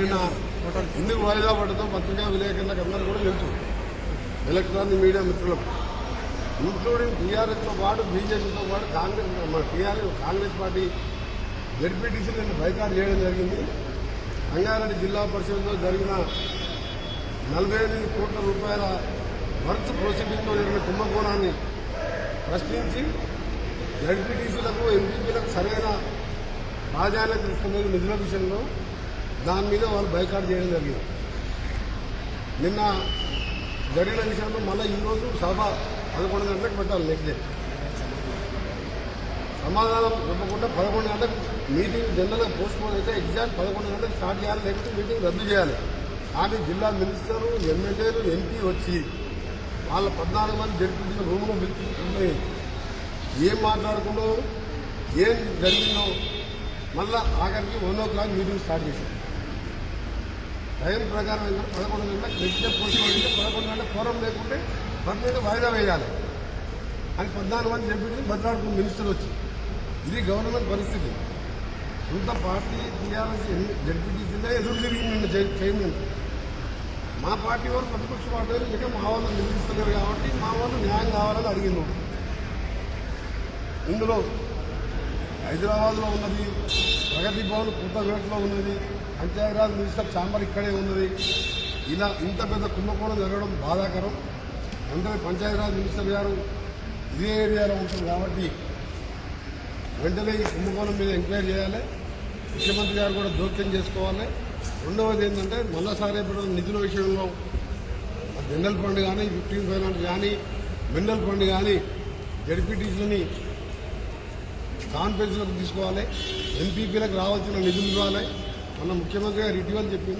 నిన్న ఎందుకు వాయిదా పడదో పత్రికా విలేకరులకు అందరూ కూడా తెలుసు. ఎలక్ట్రానిక్ మీడియా మిత్రులకు. ఇంక్లూడింగ్ టీఆర్ఎస్తో పాటు బీజేపీతో పాటు కాంగ్రెస్ మన టీఆర్ఎస్ కాంగ్రెస్ పార్టీ జడ్పీటీసీ నిన్న బైకాట్ చేయడం జరిగింది. రంగారెడ్డి జిల్లా పరిషత్లో జరిగిన నలభై ఎనిమిది కోట్ల రూపాయల వర్త్ ప్రొసీడింగ్లో జరిగిన కుంభకోణాన్ని ప్రశ్నించి జడ్పీటీసీలకు ఎంపీపీలకు సరైన ప్రాధాన్యత ఇస్తున్నది నిధుల విషయంలో. దాని మీద వాళ్ళు బైకాట్ చేయడం జరిగింది. నిన్న జరిగిన విషయంలో మళ్ళీ ఈరోజు సభ పదకొండు గంటలకు పెట్టాలి నెక్స్ట్ డే సమాధానం ఇవ్వకుండా పదకొండు గంటలకు మీటింగ్ జనరల్గా పోస్ట్పోన్ అయితే ఎగ్జాక్ట్ పదకొండు గంటలకు స్టార్ట్ చేయాలి లేకపోతే మీటింగ్ రద్దు చేయాలి. కానీ జిల్లా మినిస్టరు ఎమ్మెల్యేలు ఎంపీ వచ్చి వాళ్ళ పద్నాలుగు మంది జడ్పీ రూమ్లో పిలుచుకుంటే ఏం మాట్లాడుకుంటూ ఏం జరిగిందో? మళ్ళీ ఆఖరికి one o'clock meeting start చేశారు. టైం ప్రకారం ఏంటంటే పదకొండు గంటలకు నెక్స్ట్ డే పదకొండు గంటల ఫోరం లేకుంటే పన్నెండు వాయిదా వేయాలి. అని పద్నాలుగు మంది చెప్పి బట్లాడుకున్న మినిస్టర్ వచ్చి ఇది గవర్నమెంట్ పరిస్థితి. ఇంత పార్టీ టీఆర్ఎస్ జడ్పీటీసీలో ఎదురు తిరిగింది చైర్మన్. మా పార్టీ వాళ్ళు ప్రతిపక్ష పార్టీ వాళ్ళు ఇంకా మా వాళ్ళు నిలిపిస్తున్నారు కాబట్టి మా వాళ్ళు న్యాయం కావాలని అడిగింది ఇందులో హైదరాబాద్లో ఉన్నది ప్రగతి భవన్ కొత్తపేటలో ఉన్నది పంచాయతీరాజ్ మినిస్టర్ చాంబర్ ఇక్కడే ఉన్నది. ఇలా ఇంత పెద్ద కుంభకోణం జరగడం బాధాకరం. వెంటనే పంచాయతీరాజ్ మినిస్టర్ గారు ఇదే ఏరియాలో ఉంటుంది కాబట్టి వెంటనే ఈ కుంభకోణం మీద ఎంక్వైరీ చేయాలి. ముఖ్యమంత్రి గారు కూడా జోక్యం చేసుకోవాలి. రెండవది ఏంటంటే మొన్నసారి ఇప్పుడు నిధుల విషయంలో జనరల్ ఫండ్ కానీ ఫిఫ్టీన్ ఫైనాన్స్ కానీ మినరల్ ఫండ్ కానీ జడ్పీటీసీలని కాన్ఫరెన్స్లకు తీసుకోవాలి. ఎంపీపీలకు రావాల్సిన నిధులు ఇవ్వాలి మన ముఖ్యమంత్రి గారు ఇటీవల చెప్పింది